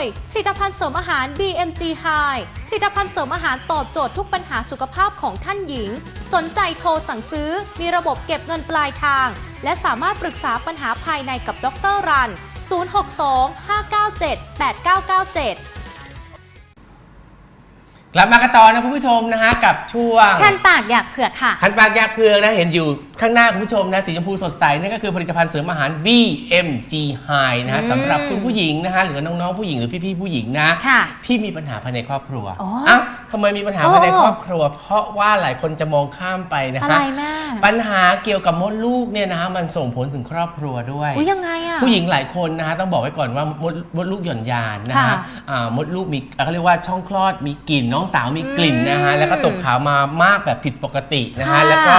ย ผลิตภัณฑ์เสริมอาหาร BMG High ผลิตภัณฑ์เสริมอาหารตอบโจทย์ทุกปัญหาสุขภาพของท่านหญิง สนใจโทรสั่งซื้อ มีระบบเก็บเงินปลายทาง และสามารถปรึกษาปัญหาภายในกับดรรัน 062 597 8997 กลับมากันต่อนะคุณผู้ชมนะฮะกับช่วงคันปากอยากเผือกค่ะ คันปากยากเพือกนะเห็นอยู่ข้างหน้าคุณผู้ชมนะสีชมพูสดใสนั่นก็คือผลิตภัณฑ์เสริมอาหาร BMG High นะฮะอืมสำหรับคุณผู้หญิงนะฮะหรือน้องๆผู้หญิงหรือพี่ๆผู้หญิงนะ ค่ะที่มีปัญหาภายในครอบครัวอ๋อเอ้าทำไมมีปัญหาโอ้ภายในครอบครัว เพราะว่าหลายคนจะมองข้ามไปนะอะไรฮะแม่ ปัญหาเกี่ยวกับมดลูกเนี่ยนะฮะมันส่งผลถึงครอบครัวด้วย อุ้ยยังไงอะ ผู้หญิงหลายคนนะฮะต้องบอกไว้ก่อนว่ามดมดลูกหย่อนยานนะค่ะฮะอ่ามดลูกมีเขาเรียกว่าช่องคลอดมีกลิ่น น้องสาวมีกลิ่นนะฮะอืมแล้วก็ตกขาวมามากแบบผิดปกตินะฮะค่ะแล้วก็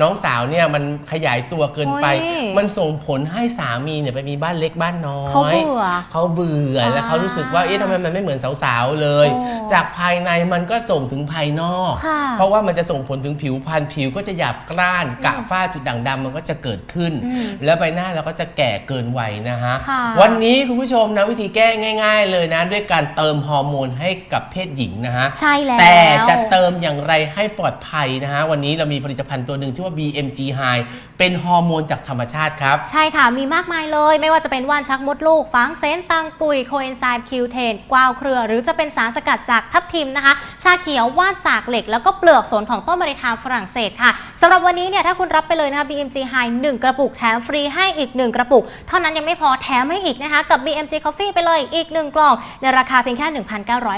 น้องสาวเนี่ยมันขยายตัวเกินไป โอ้ยมันส่งผลให้สามีเนี่ยไปมีบ้านเล็กบ้านน้อย เขาเบื่อเขาเบื่อออ่าแล้วเขารู้สึกว่าเอ๊ะทำไมมันไม่เหมือนสาวๆเลย โอ้ จากภายในมันก็ส่งถึงภายนอก ค่ะ เพราะว่ามันจะส่งผลถึงผิวพรรณผิวก็จะหยาบกร้านกระฝ้าจุดด่างดำมันก็จะเกิดขึ้นอืมแล้วใบหน้าเราก็จะแก่เกินวัยนะฮะค่ะ วันนี้คุณผู้ชมนะวิธีแก้ง่าย ๆ เลยนะ ด้วยการเติมฮอร์โมนให้กับเพศหญิงนะฮะ ใช่แล้ว แต่จะเติมอย่างไรให้ปลอดภัยนะฮะ วันนี้เรามีผลิตภัณฑ์ตัวหนึ่งชื่อว่า BMG High เป็นฮอร์โมนจากธรรมชาติครับ ใช่ค่ะ มีมากมายเลย ไม่ว่าจะเป็นว่านชักมดลูกฟังเซนตังกุยโคเอนไซม์คิวเทนกวาวเครือ หรือจะเป็นสารสกัดจากทับทิมนะคะชาเขียวว่านสากเหล็ก แล้วก็เปลือกสนของต้นมะริทาฝรั่งเศสค่ะสำหรับวันนี้เนี่ยถ้าคุณรับไปเลยนะคะ BMG High 1 กระปุกแถมฟรีให้อีก 1 กระปุก เท่านั้นยังไม่พอแถมให้อีกนะคะ กับ BMG Coffee ไปเลยอีก 1 กล่อง ในราคาเพียงแค่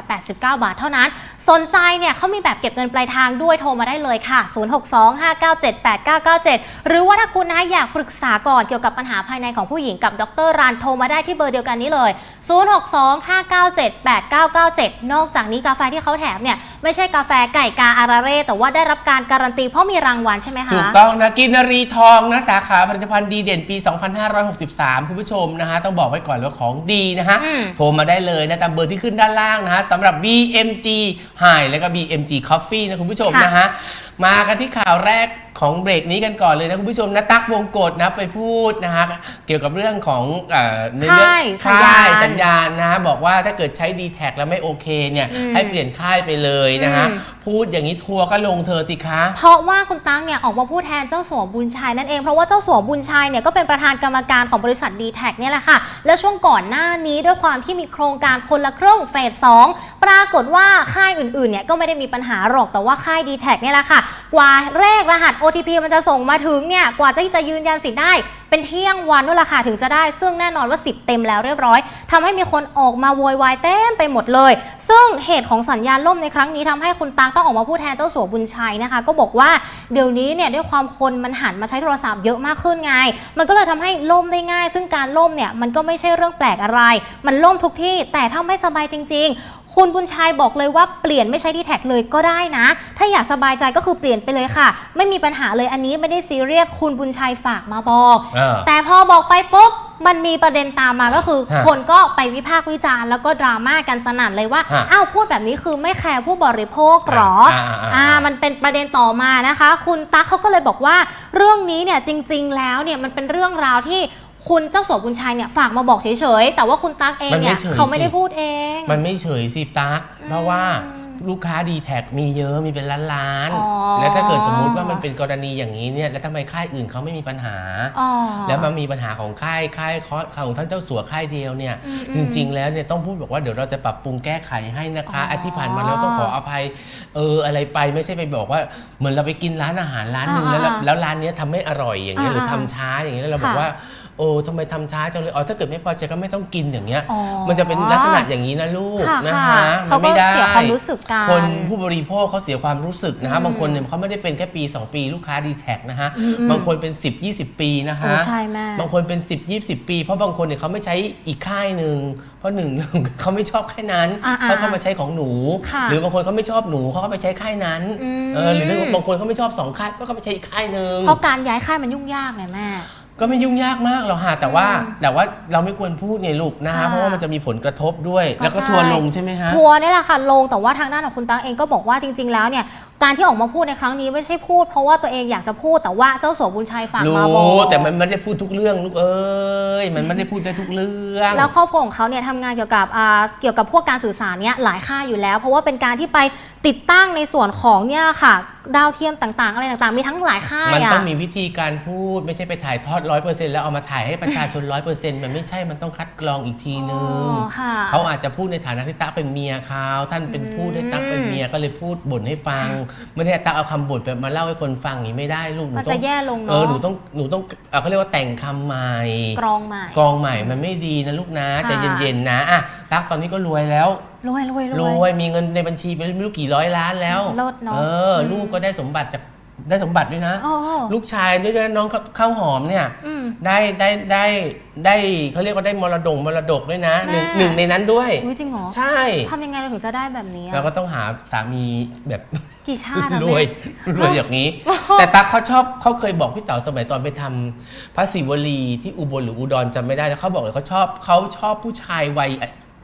1,989 บาทเท่านั้น สนใจเนี่ยเขามีแบบเก็บเงินปลายทางด้วยโทรมาได้เลยค่ะ 0625978997 หรือว่าถ้าคุณนะอยากปรึกษาก่อนเกี่ยวกับปัญหาภายในของผู้หญิงกับดรรันโทรมาได้ที่เบอร์เดียวกันนี้เลย 0625978997 นอกจากนี้กาแฟที่เขาแถมเนี่ย面， ไม่ใช่กาแฟไก่กาอาราเร่แต่ว่าได้รับการการันตีเพราะมีรางวัลใช่ไหมคะ ถูกต้องนะกินนารีทองนะสาขาผลิตภัณฑ์ดีเด่นปี 2563 คุณผู้ชมนะฮะ ต้องบอกไว้ก่อนว่าของดีนะฮะ อืม โทรมาได้เลยนะตามเบอร์ที่ขึ้นด้านล่างนะฮะสำหรับ BMG High แล้วก็ BMG Coffee นะคุณผู้ชมค่ะนะฮะ มากันที่ข่าวแรกของเบรกนี้กันก่อนเลยนะคุณผู้ชมนะตักวงกฎนะไปพูดนะฮะเกี่ยวกับเรื่องของเอ่อในเรื่องค่ายสัญญาณ ค่ายสัญญาณนะฮะบอกว่าถ้าเกิดใช้ d t แทแล้วไม่โอเคเนี่ยอืมให้เปลี่ยนค่ายไปเลยนะฮะอืมพูดอย่างนี้ทัวร์ก็ลงเธอสิคะ เพราะว่าคุณตั้งเนี่ยออกมาพูดแทนเจ้าสัวบุญชัยนั่นเอง เพราะว่าเจ้าสัวบุญชัยเนี่ยก็เป็นประธานกรรมการของบริษัท d t แทเนี่ยแหละค่ะ แล้วช่วงก่อนหน้านี้ด้วยความที่มีโครงการคนละครึ่งเฟสสองปรากฏว่าค่ายอื่นๆเนี่ยก็ไม่ได้มีปัญหาหรอกแต่ว่าค่าย d t แทเนี่ยแหละค่ะ กว่าเลขรหัส OTP มันจะส่งมาถึงเนี่ยกว่าจะจะยืนยันสิทธิ์ได้ เป็นเที่ยงวันนู่นละค่ะถึงจะได้ ซึ่งแน่นอนว่าสิทธิ์เต็มแล้วเรียบร้อยทำให้มีคนออกมาโวยวายเต็มไปหมดเลย ซึ่งเหตุของสัญญาณล่มในครั้งนี้ทำให้คุณตังต้องออกมาพูดแทนเจ้าสัวบุญชัยนะคะ ก็บอกว่าเดี๋ยวนี้เนี่ยด้วยความคนมันหันมาใช้โทรศัพท์เยอะมากขึ้นไง มันก็เลยทำให้ล่มได้ง่าย ซึ่งการล่มเนี่ยมันก็ไม่ใช่เรื่องแปลกอะไร มันล่มทุกที่แต่ถ้าไม่สบายจริง ๆ คุณบุญชัยบอกเลยว่าเปลี่ยนไม่ใช่ที่แท็กเลยก็ได้นะ ถ้าอยากสบายใจก็คือเปลี่ยนไปเลยค่ะ ไม่มีปัญหาเลยอันนี้ไม่ได้ซีเรียสคุณบุญชัยฝากมาบอกเออแต่พอบอกไปปุ๊บ มันมีประเด็นตามมาก็คือ ฮะคนก็ไปวิพากษ์วิจารณ์แล้วก็ดราม่ากันสนั่นเลยว่า ฮะอ้าวพูดแบบนี้คือไม่แคร์ผู้บริโภคหรออ่าอ่าอ่า อ่า มันเป็นประเด็นต่อมานะคะ คุณตั๊กเขาก็เลยบอกว่า เรื่องนี้เนี่ยจริง ๆ แล้วเนี่ยมันเป็นเรื่องราวที่ คุณเจ้าสัวบุญชัยเนี่ยฝากมาบอกเฉยๆ แต่ว่าคุณตั๊กเองเนี่ยมันไม่เฉยเขาไม่ได้สิพูดเองมันไม่เฉยสิตักเพราะว่าลูกค้าดีแท็มีเยอะมีเป็นล้านล้านๆอ๋อแล้วถ้าเกิดสมมุติว่ามันเป็นกรณีอย่างนี้เนี่ยแล้วทำไมค่ายอื่นเขาไม่มีปัญหา อ๋อ แล้วมันมีปัญหาของค่ายค่ายของท่านเจ้าสัวค่ายเดียวเนี่ยอืมจริง ๆ แล้วเนี่ยต้องพูดบอกว่าเดี๋ยวเราจะปรับปรุงแก้ไขให้นะคะอ๋ออาที่ผ่านมาเราต้องขออภัยเอออะไรไปไม่ใช่ไปบอกว่าเหมือนเราไปกินร้านอาหารร้านหนึ่งแล้วเราอ่าๆแล้วร้านเนี้ยทำไม่อร่อยอย่างเงี้ยหรืออ่าๆทำช้าอย่างเงี้ยแล้วเราบอกค่ะ ว่า โอ้ทำไมทำช้าจังเลยอ๋อถ้าเกิดไม่พอใจก็ไม่ต้องกินอย่างเงี้ย อ๋อมันจะเป็นลักษณะอย่างนี้นะลูกค่ะนะค่ะฮะเขามันก็ไม่ได้เสียความรู้สึกกัน คนผู้บริโภคเขาเสียความรู้สึกนะฮะอืมบางคนเนี่ยเขาไม่ได้เป็นแค่ปี 2 ปีลูกค้าดีแท็นะฮะอืมบางคนเป็น 10 20 ปีนะโอ้ฮะใช่แม่ บางคนเป็น 10 20 ปี เพราะบางคนเนี่ยเขาไม่ใช้อีกค่ายหนึ่งเพราะหนึ่ง เขาไม่ชอบค่ายนั้นอ่าๆเขาก็มาใช้ของหนู ค่ะหรือบางคนเขาไม่ชอบหนูเขาก็ไปใช้ค่ายนั้นอืม เออหรือบางคนเขาไม่ชอบสองค่ายก็เขาไปใช้อีกค่ายหนึ่ง เพราะการย้ายค่ายมันยุ่งยากไงแม่ ก็ไม่ยุ่งยากมากหรอกค่ะแต่ว่า แต่ว่าเราไม่ควรพูดไงลูกนะฮะค่ะเพราะว่ามันจะมีผลกระทบด้วย ก็แล้วก็ใช่ ทัวร์ลงใช่ไหมฮะ ทัวร์นี่แหละค่ะลงแต่ว่าทางด้านของคุณตั๊กเองก็บอกว่าจริง ๆ แล้วเนี่ยการที่ออกมาพูดในครั้งนี้ไม่ใช่พูด เพราะว่าตัวเองอยากจะพูดแต่ว่าเจ้าสัวบุญชัยฝากรู้มาบอกแต่มันไม่ได้พูดทุกเรื่องลูกเอ้ยมันไม่ได้พูดได้ทุกเรื่อง แล้วครอบครัวของเขาเนี่ยทำงานเกี่ยวกับอ่าเกี่ยวกับพวกการสื่อสารเนี่ยหลายค่ายอยู่แล้ว เพราะว่าเป็นการที่ไปติดตั้งในส่วนของเนี่ยค่ะดาวเทียมต่างๆ อะไรต่างๆ มีทั้งหลายค่ายมันอะ ต้องมีวิธีการพูดไม่ใช่ไปถ่ายทอดร้อยเปอร์เซ็นต์แล้วเอามาถ่ายให้ประชาชนร้อยเปอร์เซ็นต์มันไม่ใช่มันต้องคัดกรองอีกทีนึงอ๋อค่ะเขาอาจจะพูดในฐานะที่ตั๊กเป็นเมียเขาท่านเป็นพูดให้ตั๊กเป็นเมียก็เลยพูดบ่นให้ฟังไม่ได้ตั๊กเอาคำบ่นไปมาเล่าให้คนฟังอย่างนี้ไม่ได้ลูกหนูมันต้อจะงแย่ลงเนอะเออหนูต้องหนูต้องเอ่อเขาเรียกว่าแต่งคำใหม่ กรองใหม่กรองใหม่มันไม่ดีนะลูกนะค่ะใจเย็นๆนะอะตั๊กตอนนี้ก็รวยแล้วรวยรวยรวยมีเงินในบัญชีไปไม่รู้กี่ร้อยล้านแล้วเลิศเนอะเอออลูกก็ได้สมบัติจาก ได้สมบัติด้วยนะ โอ้ลูกชายด้วยนะน้องข้าวหอมเนี่ย อืม ได้ได้ได้ได้เขาเรียกว่าได้มรดกมรดกด้วยนะหนึ่งแม่ หนึ่งในนั้นด้วย อุ๊ยจริงเหรอใช่ทำยังไงเราถึงจะได้แบบนี้อะเราก็ต้องหาสามีแบบกี่ชาติอะรวยแม่ รวยอย่างนี้แต่ตั๊กเขาชอบเขาเคยบอกพี่เต๋าสมัยตอนไปทำพระศิวลีที่อุบลหรืออุดรจำไม่ได้แล้วเขาบอกเลยเขาชอบเขาชอบผู้ชายวัย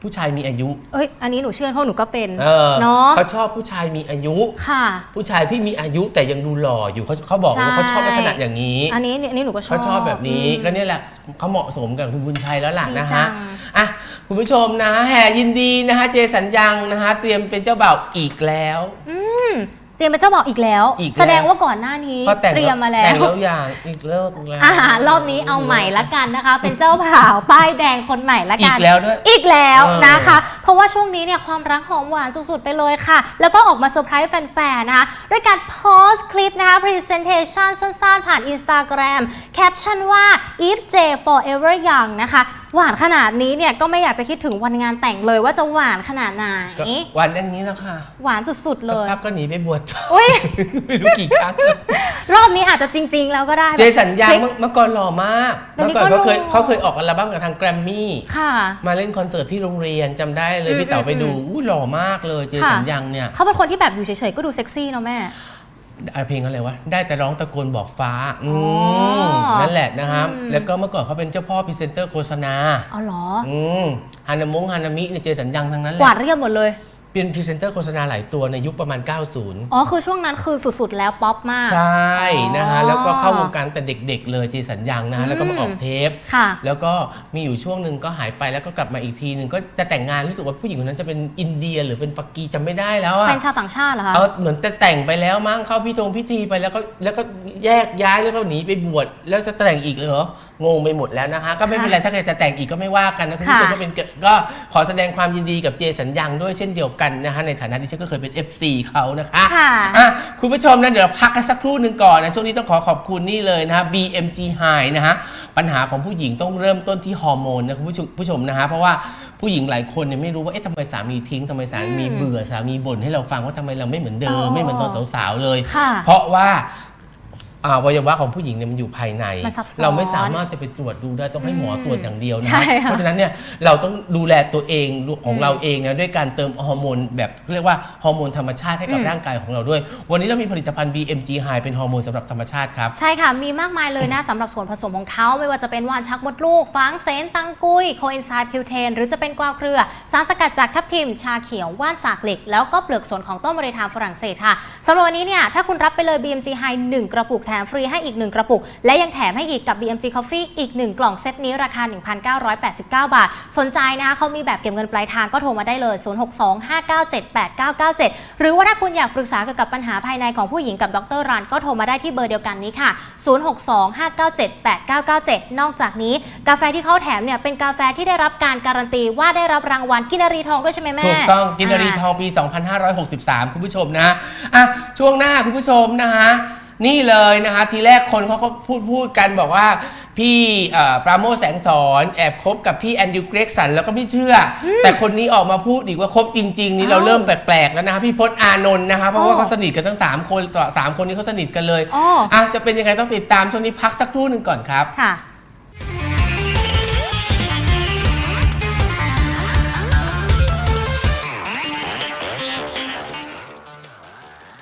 ผู้ชายมีอายุ เอ้ย อันนี้หนูเชื่อเพราะหนูก็เป็นเออเนาะเขาชอบผู้ชายมีอายุ ค่ะ ผู้ชายที่มีอายุแต่ยังดูหล่ออยู่เขาเขาบอกว่าเขาชอบลักษณะอย่างนี้ อันนี้อันนี้หนูก็ชอบเขาชอบแบบนี้อืมก็เนี่ยแหละเขาเหมาะสมกับคุณบุญชัยแล้วล่ะดีนะจัฮะงอะคุณผู้ชมนะแห่ยินดีนะฮะเจสัญญังนะฮะเตรียมเป็นเจ้าบ่าวอีกแล้ว อืมเต รียมเป็นเจ้าบ่าวอีกแล้ว อีกแล้ว แสดงว่าก่อนหน้านี้ก็แต่งเตรียมมาแล้แต่งว แล้วอย่างอีกเลิกแล้วอ่ารอบนี้เอาใหม่ละกันนะคะ เป็นเจ้าบ่าวป้ายแดงคนใหม่ละอีกัน กแล้วด้วย อีกแล้วเออนะคะ เพราะว่าช่วงนี้เนี่ยความรักหอมหวานสุดๆไปเลยค่ะ แล้วก็ออกมาเซอร์ไพรส์แฟนๆนะคะด้วยการโพสต์คลิปนะคะ presentation สั้นๆ ผ่าน Instagram แคปชั่นว่า if J forever young นะคะ หวานขนาดนี้เนี่ยก็ไม่อยากจะคิดถึงวันงานแต่งเลยว่าจะหวานขนาดไหน ก็วันอย่างนี้แล้วค่ะหวานสุดๆเลสักย พักก็หนีไปบวช อุ้ย ไม่รู้กี่ครั้ง รอบนี้อาจจะจริง ๆ แล้วก็ได้ เจสัญญาคลิปเมื่อเมื่อก่อนหล่อมากเดี๋ยวเมื่นี้อก่อนก็เขาเคยหล่อ เขาเคยออกอัลบั้มกับทางแกรมมี่ ค่ะ มาเล่นคอนเสิร์ตที่โรงเรียนจำได้เลยอืมพี่เต๋าไปดูอืมอู้หล่อมากเลยเจค่ะสัญญังเนี่ย เขาเป็นคนที่แบบอยู่เฉยๆก็ดูเซ็กซี่เนาะแม่อะไร เพลงอะไรวะได้แต่ร้องตะโกนบอกฟ้าอือ๋มอนั่นแหละนะครับอืมแล้วก็เมื่อก่อนเขาเป็นเจ้าพ่อพรีเซนเตอร์โฆษณาอ๋อเหรออืมฮานามงฮานามิเนี่ยเจสัญญังทั้งนั้นแหกวาละดเรียบหมดเลย เป็นพรีเซนเตอร์โฆษณาหลายตัวในยุคประมาณ 90 อ๋อ คือช่วงนั้นคือสุดๆ แล้วป๊อปมาก ใช่นะฮะอ๋อแล้วก็เข้าวงการแต่เด็กๆ เลยเจสัญญังนะฮะ แล้วก็มาออกเทปค่ะแล้วก็มีอยู่ช่วงหนึ่งก็หายไปแล้วก็กลับมาอีกทีหนึ่งก็จะแต่งงานรู้สึกว่าผู้หญิงคนนั้นจะเป็นอินเดียหรือเป็นปักกีจำไม่ได้แล้วอะเป็นชาวต่างชาติเหรอคะเอาเหมือนจะแต่งไปแล้วมั้งเข้าพิธงพิธีไปแล้วก็แล้วก็แยกย้ายแล้วก็หนีไปบวชแล้วจะแต่งอีกเหรอ งงไปหมดแล้วนะคะก็ไม่เป็นไรถ้าใครจะแต่งอีกก็ไม่ว่ากันนะคุณผู้ชมค่ะก็เป็นเกิดก็ขอแสดงความยินดีกับเจสัญญังด้วยเช่นเดียวกันนะคะในฐานะที่ฉันก็เคยเป็น FC เขานะคะค่ะอะคุณผู้ชมนะเดี๋ยวเราพักกันสักครู่หนึ่งก่อนนะช่วงนี้ต้องขอขอบคุณนี่เลยนะฮะ BMG High นะฮะปัญหาของผู้หญิงต้องเริ่มต้นที่ฮอร์โมนนะคุณผู้ชมผู้ชมนะฮะเพราะว่าผู้หญิงหลายคนเนี่ยไม่รู้ว่าเอ๊ะทำไมสามีทิ้งทำไมสามีเบื่อสามีบ่นให้เราฟังว่าทำไมเราไม่เหมือนเดิอ๋มอไม่เหมือนตอนสาวๆเลยค่ะเพราะว่า อาอวัยวะของผู้หญิงเนี่ยมันอยู่ภายใน มันซับซ้อนเราไม่สามารถจะไปตรวจดูได้ต้องให้หมอตรวจอย่างเดียวนะใช่ฮะค่ะเพราะฉะนั้นเนี่ยเราต้องดูแลตัวเองของเราเองนะด้วยการเติมฮอร์โมนแบบเรียกว่าฮอร์โมนธรรมชาติให้กับอืมร่างกายของเราด้วย วันนี้เรามีผลิตภัณฑ์ BMG High เป็นฮอร์โมนสำหรับธรรมชาติครับ ใช่ค่ะ มีมากมายเลยนะ สำหรับส่วนผสมของเขาไม่ว่าจะเป็นว่านชักมดลูกฟางเซนตังกุย โคเอนไซม์คิวเทน หรือจะเป็นกวาวเครือ สารสกัดจากทับทิม ชาเขียว ว่านสากเหล็ก แล้วก็เปลือกสนของต้นมะเรทามฝรั่งเศสค่ะสำหรับวันนี้เนี่ยถ้าคุณรับไปเลย BMG High 1 กระปุกแถมฟรีให้อีก 1 กระปุก และยังแถมให้อีกกับ BMG Coffee อีก 1 กล่องเซตนี้ราคา 1,989 บาท สนใจนะคะเขามีแบบเก็บเงินปลายทางก็โทรมาได้เลย 0625978997 หรือว่าถ้าคุณอยากปรึกษาเกี่ยวกับปัญหาภายในของผู้หญิงกับดรรันก็โทรมาได้ที่เบอร์เดียวกันนี้ค่ะ 0625978997 นอกจากนี้ กาแฟที่เขาแถมเนี่ยเป็นกาแฟที่ได้รับการการันตีว่าได้รับรางวัลกินรีทองด้วยใช่ไหมแม่ถูกต้องกินรีทองปี 2563 คุณผู้ชมนะอะช่วงหน้าคุณผู้ชมนะฮะ นี่เลยนะฮะทีแรกคนเขาก็พูดพูดกันบอกว่า พี่เอ่อปราโมชแสงสอนแอบคบกับพี่แอนดิวเกรกสันแล้วก็ไม่เชื่ออแต่คนนี้ออกมาพูดอีกว่าคบจริง ๆ นี่เราอ้าวเริ่มแปลกๆแล้วนะฮะพี่พจน์อานนท์นะคะเพราะว่าอ๋อเขาสนิทกันทั้งสามคนสามคนนี้เขาสนิทกันเลยอ๋ออ่อะจะเป็นยังไงต้องติดตามช่วงนี้พักสักครู่หนึ่งก่อนครับ ค่ะ